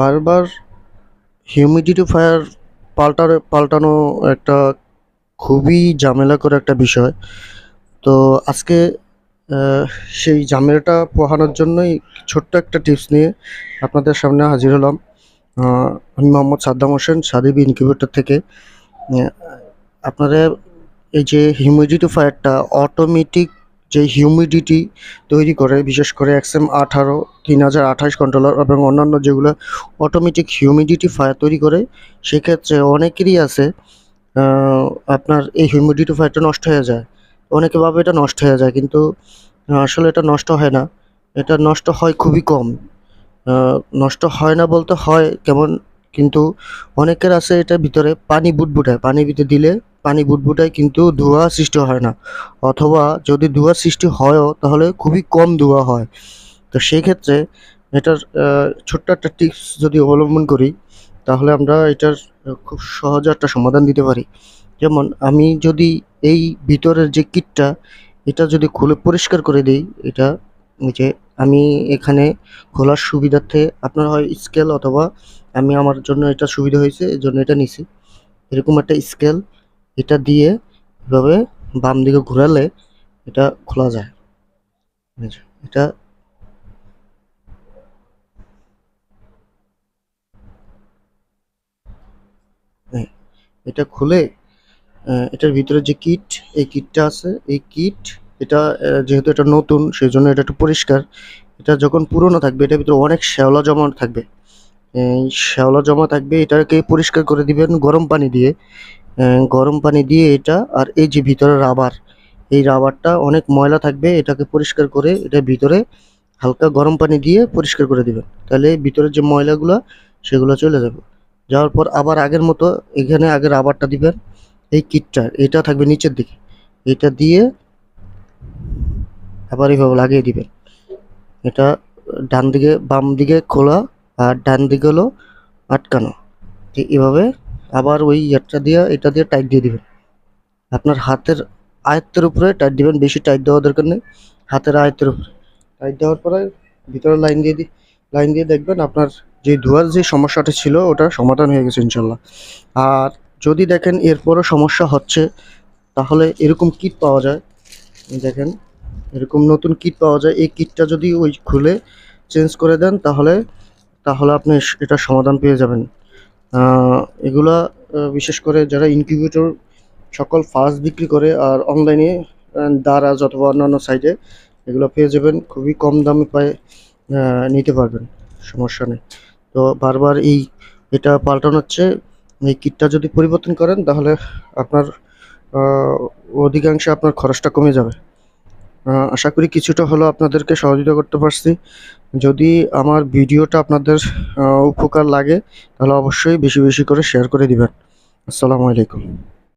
বারবার হিউমিডিফায়ার পাল্টার, পাল্টানো একটা খুবই ঝামেলা করে একটা বিষয়। তো আজকে সেই ঝামেলাটা পোহানোর জন্যই ছোট্ট একটা টিপস নিয়ে আপনাদের সামনে হাজির হলাম। আমি মোহাম্মদ সাদ্দাম হোসেন, সাদিব ইনকিউবেটর থেকে। আপনারা এই যে হিউমিডিফায়ারটা অটোমেটিক যে হিউমিডিটি তৈরি করে, বিশেষ করে এক্সএম আঠারো, তিন হাজার আঠাশ কন্ট্রোলার এবং অন্যান্য যেগুলো অটোমেটিক হিউমিডিটি ফায়ার তৈরি করে, সেক্ষেত্রে অনেকেরই আছে আপনার এই হিউমিডিটি ফায়ারটা নষ্ট হয়ে যায়। অনেকে ভাবে এটা নষ্ট হয়ে যায়, কিন্তু আসলে এটা নষ্ট হয় না। এটা নষ্ট হয় খুবই কম। নষ্ট হয় না বলতে হয়, কেমন কিন্তু অনেকের আছে এটার ভিতরে পানি বুটবুটায়। পানি ভিতরে দিলে পানি বুটবুটায় কিন্তু ধোঁয়া সৃষ্টি হয় না। অথবা যদি ধোঁয়া সৃষ্টি হয়ও, তাহলে খুবই কম ধোঁয়া হয়। তো সেই ক্ষেত্রে এটার ছোট্ট একটা টিপস যদি অবলম্বন করি, তাহলে আমরা এটার খুব সহজে একটা সমাধান দিতে পারি। যেমন আমি যদি এই ভিতরের যে কিটটা, এটা যদি খুলে পরিষ্কার করে দিই, এটা যে আমি এখানে খোলার সুবিধার্থে আপনার হয় স্কেল অথবা আমি আমার জন্য এটা সুবিধা হয়েছে এই জন্য এটা নিছি। এরকম একটা স্কেল এটা দিয়ে এভাবে বাম দিকে ঘোরালে এটা খোলা যায়। এটা এটা খুলে এটার ভিতরে যে কিট এই কিটটা আছে, এই কিট এটা যেহেতু এটা নতুন সেই জন্য এটা একটু পরিষ্কার। এটা যখন পুরনো থাকবে, এটার ভিতরে অনেক শ্যাওলা জমা থাকবে। শ্যাওলা জমা থাকবে, এটাকে পরিষ্কার করে দিবেন গরম পানি দিয়ে। গরম পানি দিয়ে এটা, আর এই যে ভিতরে রাবার, এই রাবারটা অনেক ময়লা থাকবে, এটাকে পরিষ্কার করে এটা ভিতরে হালকা গরম পানি দিয়ে পরিষ্কার করে দিবেন। তাহলে ভিতরে যে ময়লাগুলো, সেগুলো চলে যাবে। যাওয়ার পর আবার আগের মতো এখানে আগে রাবারটা দিবেন, এই কিটটা, এটা থাকবে নিচের দিকে। এটা দিয়ে আবার এইভাবে লাগিয়ে দিবেন। এটা ডান দিকে, বাম দিকে খোলা আর ডান দিকে হলো আটকানো। ঠিক এভাবে আবার ওই ইয়ারটা দিয়ে, এটা দিয়ে টাইট দিয়ে দিবেন। আপনার হাতের আয়ত্তের উপরে টাইট দিবেন, বেশি টাইট দেওয়া দরকার নেই। হাতের আয়ত্তের উপরে। টাইট দেওয়ার পরে ভিতরে লাইন দিয়ে দি লাইন দিয়ে দেখবেন আপনার যে ধোয়ার যে সমস্যাটা ছিল, ওটা সমাধান হয়ে গেছে ইনশাল্লাহ। আর যদি দেখেন এরপরও সমস্যা হচ্ছে, তাহলে এরকম কিট পাওয়া যায়। দেখেন, এরকম নতুন কিট পাওয়া যায়। এই কিটটা যদি ওই খুলে চেঞ্জ করে দেন, তাহলে তাহলে আপনি এটার সমাধান পেয়ে যাবেন। এগুলা বিশেষ করে যারা ইনকিউবেটর সকল ফার্স্ট বিক্রি করে আর অনলাইনে দারাজ অথবা অন্যান্য সাইটে এগুলো পেয়ে যাবেন। খুবই কম দামে পায় নিতে পারবেন। সমস্যা নেই। তো বারবার এই, এটা পাল্টানো হচ্ছে এই কিটটা যদি পরিবর্তন করেন, তাহলে আপনার অধিকাংশে আপনার খরচটা কমে যাবে। আশা করি কিছুটা হলো আপনাদেরকে সহযোগিতা করতে পারছি। যদি আমার ভিডিওটা আপনাদের উপকার লাগে, তাহলে অবশ্যই বেশি বেশি করে শেয়ার করে দিবেন। আসসালামু আলাইকুম।